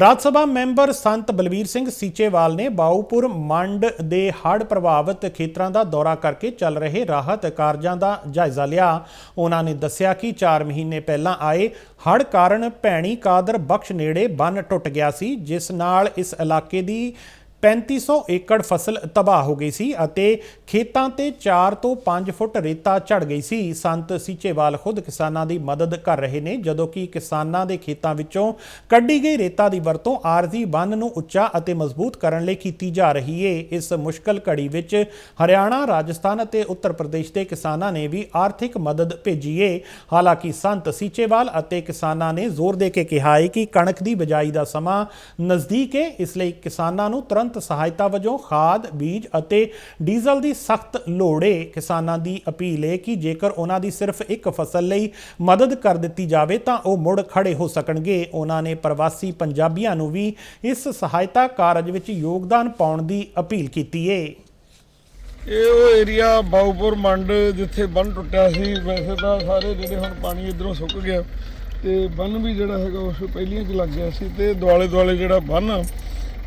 ਰਾਜ ਸਭਾ member ਸੰਤ ਬਲਵੀਰ ਸਿੰਘ ਸੀਚੇਵਾਲ ਨੇ ਬਾਊਪੁਰ ਮੰਡ ਦੇ ਹੜ੍ਹ ਪ੍ਰਭਾਵਿਤ ਖੇਤਰਾਂ ਦਾ ਦੌਰਾ ਕਰਕੇ ਚੱਲ ਰਹੇ ਰਾਹਤ ਕਾਰਜਾਂ ਦਾ ਜਾਇਜ਼ਾ ਲਿਆ। ਉਹਨਾਂ ਨੇ ਦੱਸਿਆ ਕਿ 4 ਮਹੀਨੇ ਪਹਿਲਾਂ ਆਏ ਹੜ੍ਹ ਕਾਰਨ ਭੈਣੀ ਕਾਦਰ ਬਖਸ਼ ਨੇੜੇ ਬੰਨ ਟੁੱਟ ਗਿਆ ਸੀ, ਜਿਸ ਨਾਲ ਇਸ ਇਲਾਕੇ ਦੀ 3500 ਏਕੜ ਫਸਲ ਤਬਾਹ ਹੋ ਗਈ ਸੀ ਅਤੇ ਖੇਤਾਂ ਤੇ 4 ਤੋਂ 5 ਫੁੱਟ ਰੇਤਾ ਝੜ ਗਈ ਸੀ। ਸੰਤ ਸੀਚੇਵਾਲ ਖੁਦ ਕਿਸਾਨਾਂ ਦੀ ਮਦਦ ਕਰ ਰਹੇ ਨੇ, ਜਦੋਂ ਕਿ ਕਿਸਾਨਾਂ ਦੇ ਖੇਤਾਂ ਵਿੱਚੋਂ ਕੱਢੀ ਗਈ ਰੇਤਾ ਦੀ ਵਰਤੋਂ ਆਰਜ਼ੀ ਬੰਨ ਨੂੰ ਉੱਚਾ ਅਤੇ ਮਜ਼ਬੂਤ ਕਰਨ ਲਈ ਕੀਤੀ ਜਾ ਰਹੀ ਏ। ਇਸ ਮੁਸ਼ਕਲ ਘੜੀ ਵਿੱਚ ਹਰਿਆਣਾ, ਰਾਜਸਥਾਨ ਅਤੇ ਉੱਤਰ ਪ੍ਰਦੇਸ਼ ਦੇ ਕਿਸਾਨਾਂ ਨੇ ਵੀ ਆਰਥਿਕ ਮਦਦ ਭੇਜੀ ਏ। ਹਾਲਾਂਕਿ ਸੰਤ ਸੀਚੇਵਾਲ ਅਤੇ ਕਿਸਾਨਾਂ ਨੇ ਜ਼ੋਰ ਦੇ ਕੇ ਕਿਹਾ ਹੈ ਕਿ ਕਣਕ ਦੀ ਬਿਜਾਈ ਦਾ ਸਮਾਂ ਨਜ਼ਦੀਕ ਏ, ਇਸ ਲਈ ਕਿਸਾਨਾਂ ਨੂੰ ਤੁਰੰਤ ਸਹਾਇਤਾ ਵਜੋਂ ਖਾਦ, ਬੀਜ ਅਤੇ ਡੀਜ਼ਲ ਦੀ ਸਖਤ ਲੋੜ ਹੈ ਕਿਸਾਨਾਂ ਦੀ ਅਪੀਲ ਹੈ ਕਿ ਜੇਕਰ ਉਹਨਾਂ ਦੀ ਸਿਰਫ ਇੱਕ ਫਸਲ ਲਈ ਮਦਦ ਕਰ ਦਿੱਤੀ ਜਾਵੇ ਤਾਂ ਉਹ ਮੁੜ ਖੜੇ ਹੋ ਸਕਣਗੇ। ਉਹਨਾਂ ਨੇ ਪ੍ਰਵਾਸੀ ਪੰਜਾਬੀਆਂ ਨੂੰ ਵੀ ਇਸ ਸਹਾਇਤਾ ਕਾਰਜ ਵਿੱਚ ਯੋਗਦਾਨ ਪਾਉਣ ਦੀ ਅਪੀਲ ਕੀਤੀ ਹੈ ਇਹ ਉਹ ਏਰੀਆ ਬਾਉਪੁਰ ਮੰਡ ਜਿੱਥੇ ਬੰਨ ਟੁੱਟਿਆ ਸੀ, ਵੈਸੇ ਤਾਂ ਸਾਰੇ ਜਿਹੜੇ ਹੁਣ ਪਾਣੀ ਇਧਰੋਂ ਸੁੱਕ ਗਿਆ ਤੇ ਬੰਨ ਵੀ ਜਿਹੜਾ ਹੈਗਾ ਉਸ ਪਹਿਲੀਆਂ 'ਚ ਲੱਗ ਗਿਆ ਸੀ ਤੇ ਦੁਆਲੇ ਦੁਆਲੇ ਜਿਹੜਾ ਬੰਨ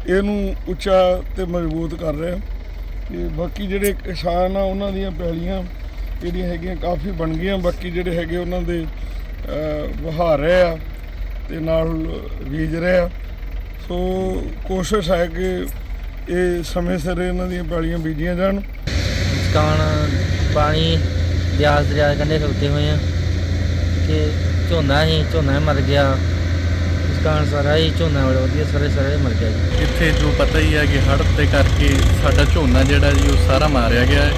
ਇਹਨੂੰ ਉੱਚਾ ਤੇ ਮਜ਼ਬੂਤ ਕਰ ਰਿਹਾ। ਤੇ ਬਾਕੀ ਜਿਹੜੇ ਕਿਸਾਨ ਆ, ਉਹਨਾਂ ਦੀਆਂ ਪੈਲੀਆਂ ਜਿਹੜੀਆਂ ਹੈਗੀਆਂ ਕਾਫੀ ਬਣ ਗਈਆਂ। ਬਾਕੀ ਜਿਹੜੇ ਹੈਗੇ ਉਹਨਾਂ ਦੇ ਵਹਾ ਰਹੇ ਆ ਤੇ ਨਾਲ ਬੀਜ ਰਹੇ ਆ। ਸੋ ਕੋਸ਼ਿਸ਼ ਹੈ ਕਿ ਇਹ ਸਮੇਂ ਸਿਰ ਇਹਨਾਂ ਦੀਆਂ ਪੈਲੀਆਂ ਬੀਜੀਆਂ ਜਾਣ। ਕਾਣ ਪਾਣੀ ਬਿਆਸ ਦਰਿਆ ਦੇ ਕੰਢੇ ਖਲੋਤੇ ਹੋਏ ਆ, ਕਿ ਝੋਨਾ ਹੀ ਝੋਨਾ ਹੀ ਮਰ ਗਿਆ। ਇਸ ਸਾਰਾ ਹੀ ਝੋਨਾ ਵਾਲਾ, ਵਧੀਆ ਸਾਰੇ ਸਾਰੇ ਮਰ ਗਿਆ ਜੀ। ਇੱਥੇ ਜੋ ਪਤਾ ਹੀ ਹੈ ਕਿ ਹੜ੍ਹ ਦੇ ਕਰਕੇ ਸਾਡਾ ਝੋਨਾ ਜਿਹੜਾ ਜੀ, ਉਹ ਸਾਰਾ ਮਾਰਿਆ ਗਿਆ ਹੈ।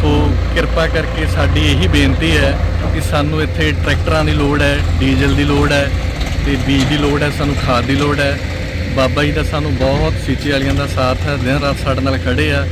ਸੋ ਕਿਰਪਾ ਕਰਕੇ ਸਾਡੀ ਇਹੀ ਬੇਨਤੀ ਹੈ ਕਿ ਸਾਨੂੰ ਇੱਥੇ ਟਰੈਕਟਰਾਂ ਦੀ ਲੋੜ ਹੈ, ਡੀਜ਼ਲ ਦੀ ਲੋੜ ਹੈ ਤੇ ਬੀਜ ਦੀ ਲੋੜ ਹੈ, ਸਾਨੂੰ ਖਾਦ ਦੀ ਲੋੜ ਹੈ। ਬਾਬਾ ਜੀ ਦਾ ਸਾਨੂੰ ਬਹੁਤ ਸੀਚੇ ਵਾਲੀਆਂ ਦਾ ਸਾਥ ਹੈ, ਦਿਨ ਰਾਤ ਸਾਡੇ ਨਾਲ ਖੜੇ ਆ।